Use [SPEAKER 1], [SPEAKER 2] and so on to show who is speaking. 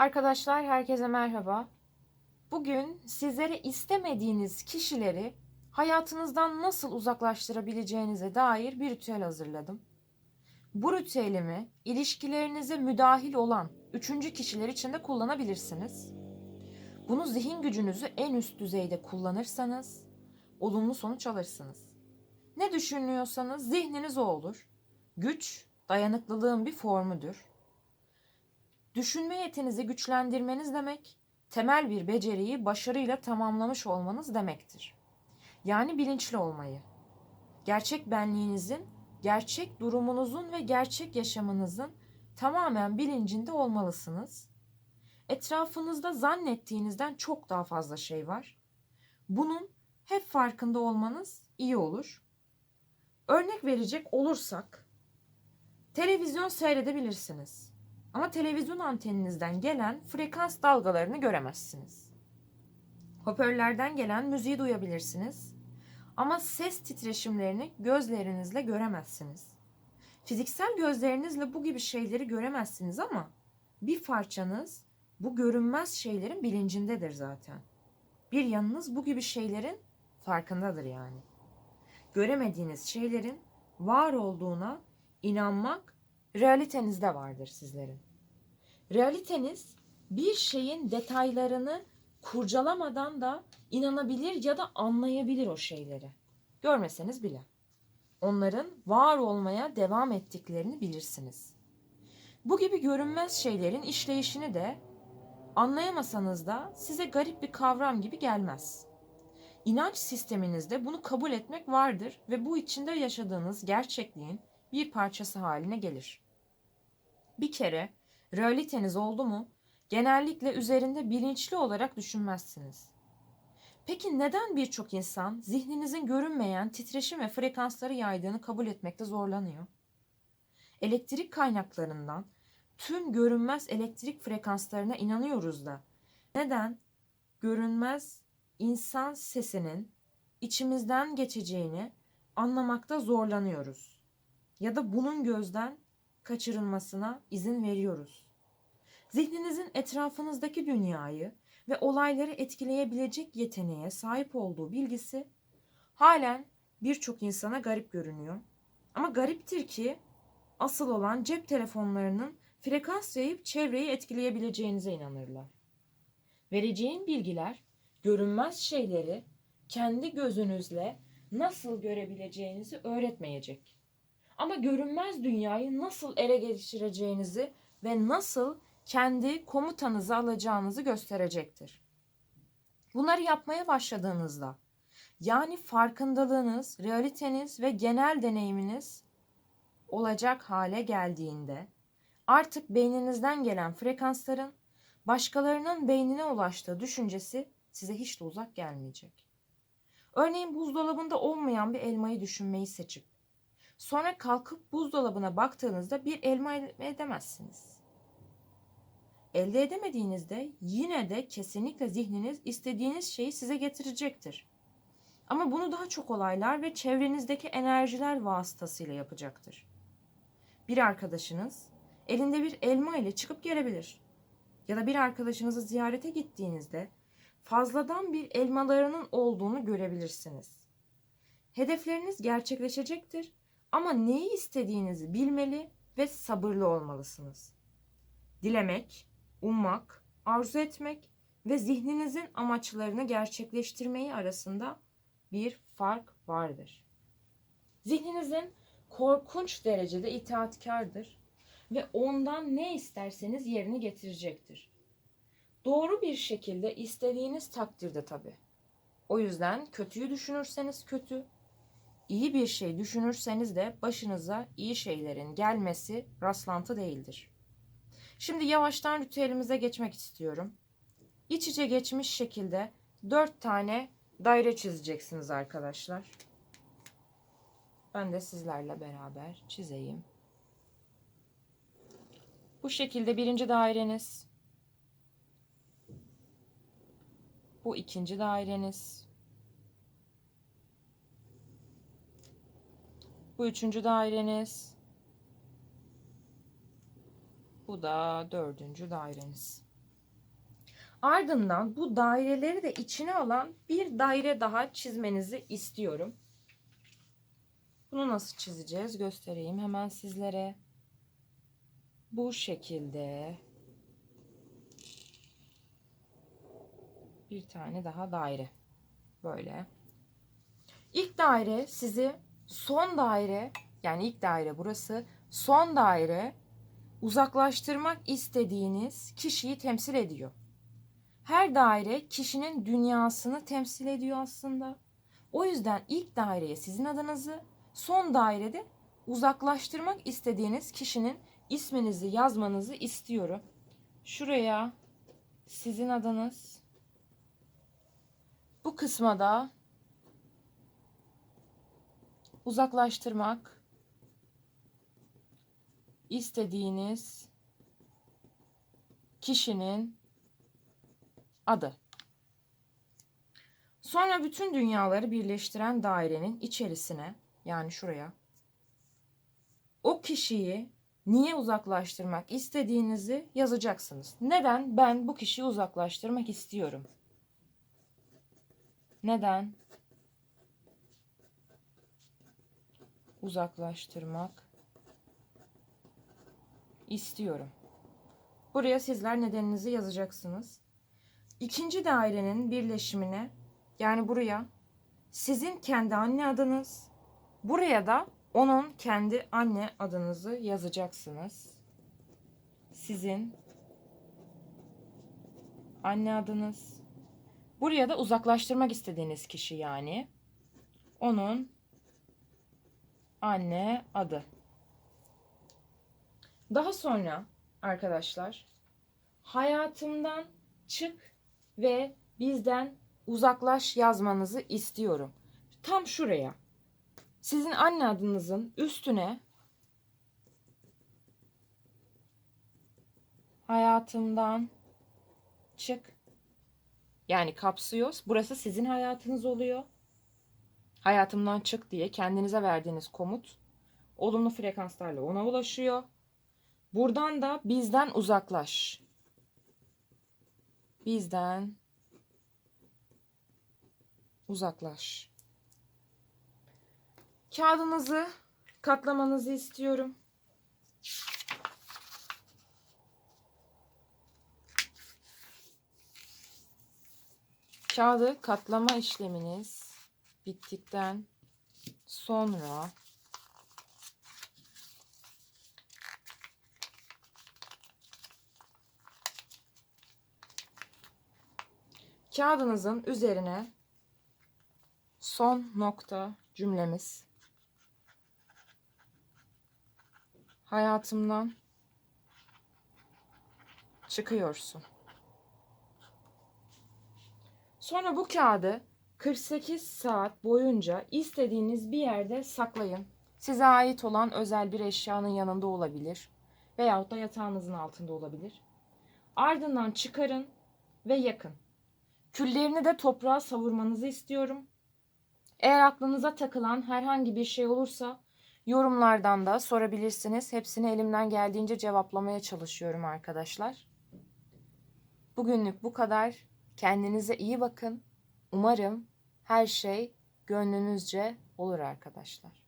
[SPEAKER 1] Arkadaşlar herkese merhaba. Bugün sizlere istemediğiniz kişileri hayatınızdan nasıl uzaklaştırabileceğinize dair bir ritüel hazırladım. Bu ritüelimi ilişkilerinize müdahil olan üçüncü kişiler için de kullanabilirsiniz. Bunu zihin gücünüzü en üst düzeyde kullanırsanız olumlu sonuç alırsınız. Ne düşünüyorsanız zihniniz o olur. Güç, dayanıklılığın bir formudur. Düşünme yetinizi güçlendirmeniz demek, temel bir beceriyi başarıyla tamamlamış olmanız demektir. Yani bilinçli olmayı. Gerçek benliğinizin, gerçek durumunuzun ve gerçek yaşamınızın tamamen bilincinde olmalısınız. Etrafınızda zannettiğinizden çok daha fazla şey var. Bunun hep farkında olmanız iyi olur. Örnek verecek olursak, televizyon seyredebilirsiniz. Ama televizyon anteninizden gelen frekans dalgalarını göremezsiniz. Hoparlörlerden gelen müziği duyabilirsiniz. Ama ses titreşimlerini gözlerinizle göremezsiniz. Fiziksel gözlerinizle bu gibi şeyleri göremezsiniz ama bir parçanız bu görünmez şeylerin bilincindedir zaten. Bir yanınız bu gibi şeylerin farkındadır yani. Göremediğiniz şeylerin var olduğuna inanmak realitenizde vardır sizlerin. Realiteniz bir şeyin detaylarını kurcalamadan da inanabilir ya da anlayabilir o şeyleri. Görmeseniz bile. Onların var olmaya devam ettiklerini bilirsiniz. Bu gibi görünmez şeylerin işleyişini de anlayamasanız da size garip bir kavram gibi gelmez. İnanç sisteminizde bunu kabul etmek vardır ve bu içinde yaşadığınız gerçekliğin bir parçası haline gelir. Bir kere realiteniz oldu mu genellikle üzerinde bilinçli olarak düşünmezsiniz. Peki neden birçok insan zihninizin görünmeyen titreşim ve frekansları yaydığını kabul etmekte zorlanıyor? Elektrik kaynaklarından tüm görünmez elektrik frekanslarına inanıyoruz da neden görünmez insan sesinin içimizden geçeceğini anlamakta zorlanıyoruz? Ya da bunun gözden kaçırılmasına izin veriyoruz. Zihninizin etrafınızdaki dünyayı ve olayları etkileyebilecek yeteneğe sahip olduğu bilgisi halen birçok insana garip görünüyor. Ama gariptir ki asıl olan cep telefonlarının frekans yayıp çevreyi etkileyebileceğinize inanırlar. Vereceğim bilgiler görünmez şeyleri kendi gözünüzle nasıl görebileceğinizi öğretmeyecek. Ama görünmez dünyayı nasıl ele geçireceğinizi ve nasıl kendi komutanızı alacağınızı gösterecektir. Bunları yapmaya başladığınızda yani farkındalığınız, realiteniz ve genel deneyiminiz olacak hale geldiğinde artık beyninizden gelen frekansların başkalarının beynine ulaştığı düşüncesi size hiç de uzak gelmeyecek. Örneğin buzdolabında olmayan bir elmayı düşünmeyi seçip sonra kalkıp buzdolabına baktığınızda bir elma elde edemezsiniz. Elde edemediğinizde yine de kesinlikle zihniniz istediğiniz şeyi size getirecektir. Ama bunu daha çok olaylar ve çevrenizdeki enerjiler vasıtasıyla yapacaktır. Bir arkadaşınız elinde bir elma ile çıkıp gelebilir. Ya da bir arkadaşınızı ziyarete gittiğinizde fazladan bir elmalarının olduğunu görebilirsiniz. Hedefleriniz gerçekleşecektir ama neyi istediğinizi bilmeli ve sabırlı olmalısınız. Dilemek, ummak, arzu etmek ve zihninizin amaçlarını gerçekleştirmeyi arasında bir fark vardır. Zihninizin korkunç derecede itaatkardır ve ondan ne isterseniz yerini getirecektir. Doğru bir şekilde istediğiniz takdirde tabii. O yüzden kötüyü düşünürseniz kötü, iyi bir şey düşünürseniz de başınıza iyi şeylerin gelmesi rastlantı değildir. Şimdi yavaştan ritüelimize geçmek istiyorum. İç içe geçmiş şekilde dört tane daire çizeceksiniz arkadaşlar. Ben de sizlerle beraber çizeyim. Bu şekilde birinci daireniz. Bu ikinci daireniz. Bu üçüncü daireniz. Bu da dördüncü daireniz. Ardından bu daireleri de içine alan bir daire daha çizmenizi istiyorum. Bunu nasıl çizeceğiz göstereyim hemen sizlere. Bu şekilde bir tane daha daire. Böyle. İlk daire sizi son daire yani ilk daire burası son daire uzaklaştırmak istediğiniz kişiyi temsil ediyor. Her daire kişinin dünyasını temsil ediyor aslında. O yüzden ilk daireye sizin adınızı, son dairede uzaklaştırmak istediğiniz kişinin isminizi yazmanızı istiyorum. Şuraya sizin adınız. Bu kısma da uzaklaştırmak istediğiniz kişinin adı. Sonra bütün dünyaları birleştiren dairenin içerisine yani şuraya o kişiyi niye uzaklaştırmak istediğinizi yazacaksınız. Neden ben bu kişiyi uzaklaştırmak istiyorum? Neden uzaklaştırmak istiyorum? Buraya sizler nedeninizi yazacaksınız. İkinci dairenin birleşimine yani buraya sizin kendi anne adınız, buraya da onun kendi anne adınızı yazacaksınız. Sizin anne adınız. Buraya da uzaklaştırmak istediğiniz kişi yani. Onun anne adı. Daha sonra arkadaşlar hayatımdan çık ve bizden uzaklaş yazmanızı istiyorum. Tam şuraya. Sizin anne adınızın üstüne hayatımdan çık. Yani kapsıyor. Burası sizin hayatınız oluyor. Hayatımdan çık diye kendinize verdiğiniz komut olumlu frekanslarla ona ulaşıyor. Buradan da bizden uzaklaş. Bizden uzaklaş. Kağıdınızı katlamanızı istiyorum. Kağıdı katlama işleminiz bittikten sonra kağıdınızın üzerine son nokta cümlemiz hayatımdan çıkıyorsun. Sonra bu kağıdı 48 saat boyunca istediğiniz bir yerde saklayın. Size ait olan özel bir eşyanın yanında olabilir veyahut da yatağınızın altında olabilir. Ardından çıkarın ve yakın. Küllerini de toprağa savurmanızı istiyorum. Eğer aklınıza takılan herhangi bir şey olursa yorumlardan da sorabilirsiniz. Hepsini elimden geldiğince cevaplamaya çalışıyorum arkadaşlar. Bugünlük bu kadar. Kendinize iyi bakın. Umarım her şey gönlünüzce olur arkadaşlar.